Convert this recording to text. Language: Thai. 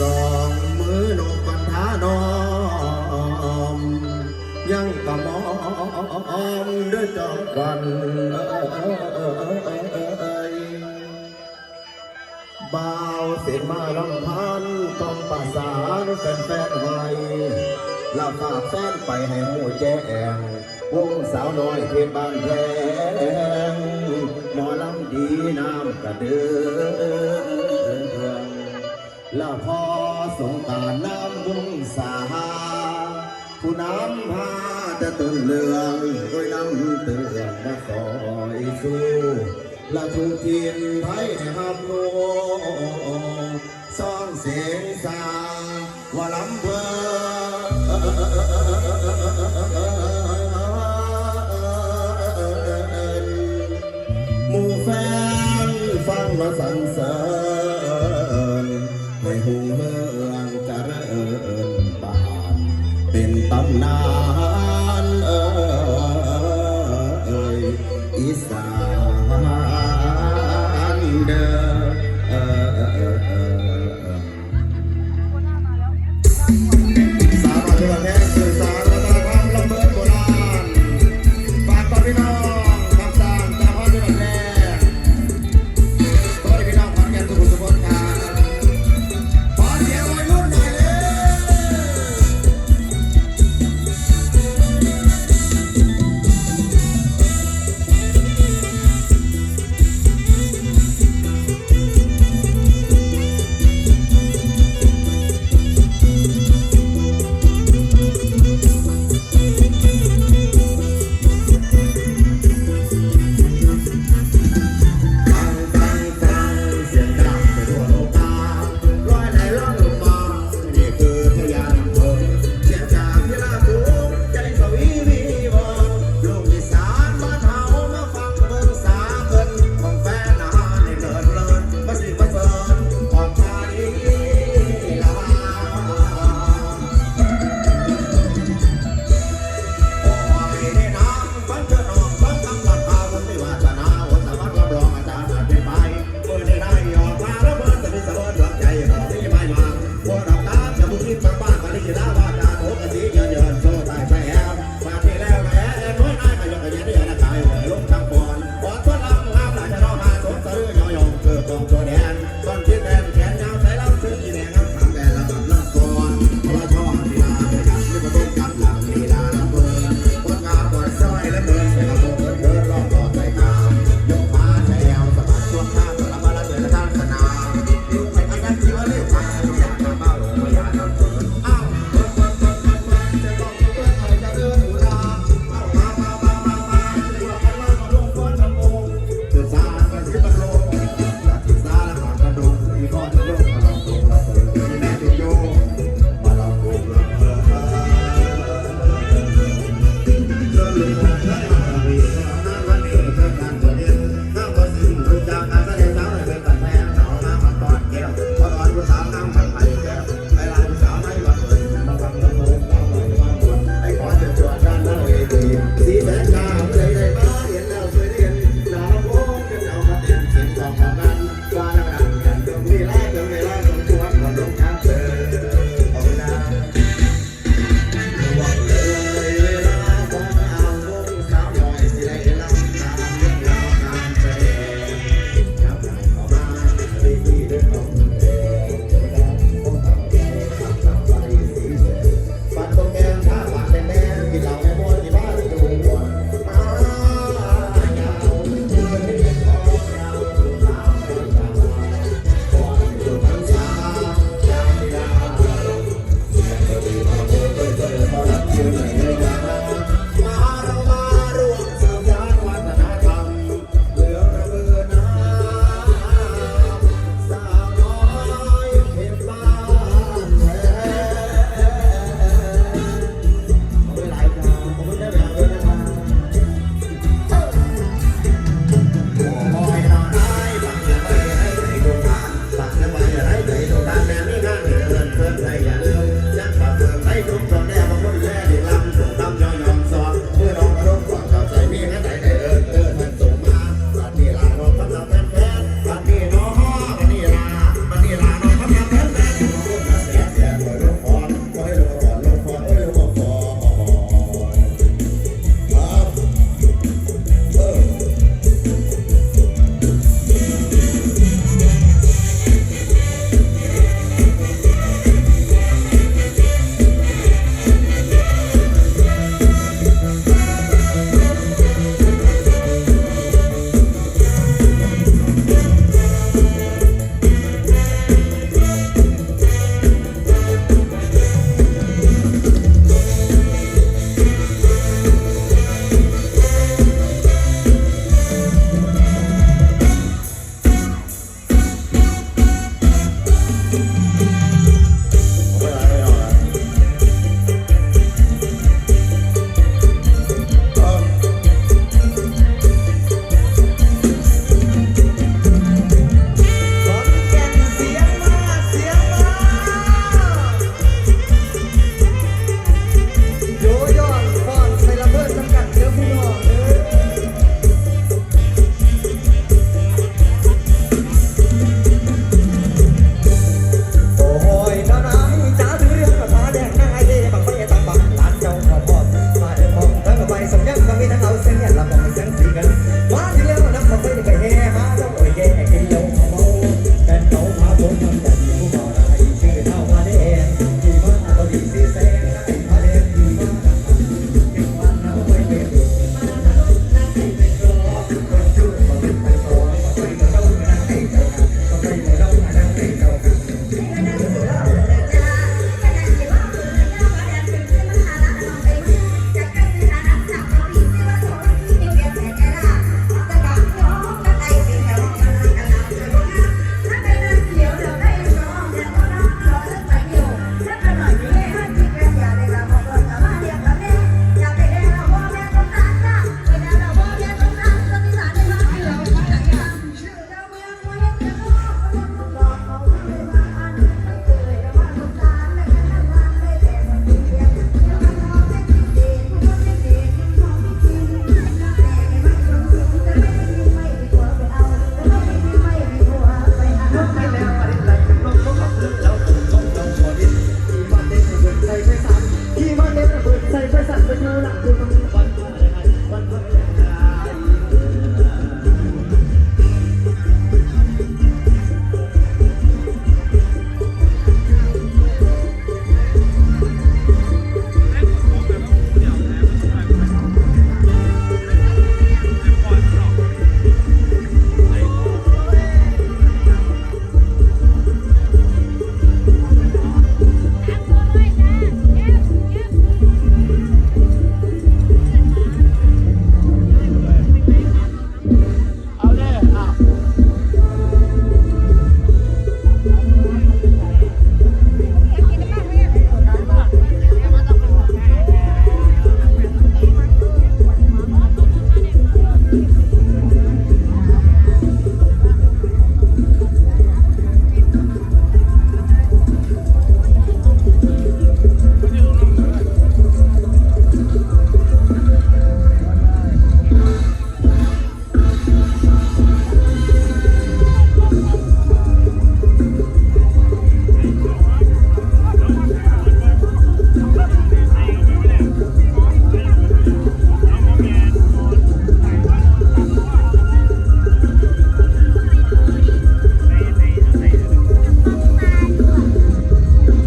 สองมือโนกันทานอม ยังกะมอมด้วยจอมควันเอ้ยบ่าวเสียงมาลำพันต้องประสานแฟนๆไว้ลาฝากแฟนไปให้หมู่แจ้งวงสาวน้อยเทพบ้านแพงหมอลำดีน้ำกระเดืองแล้วพอ ตื่นเรืองโดยน้ำเตือนมาคอยสู้ละทุกทีนไทยหับโนซ่องเสียงสาว่าลำเพอมูแฟนฟังมาสั่นเสริญให้หุ่งเมืองจะเริญบานเป็นตำนาน See that está, me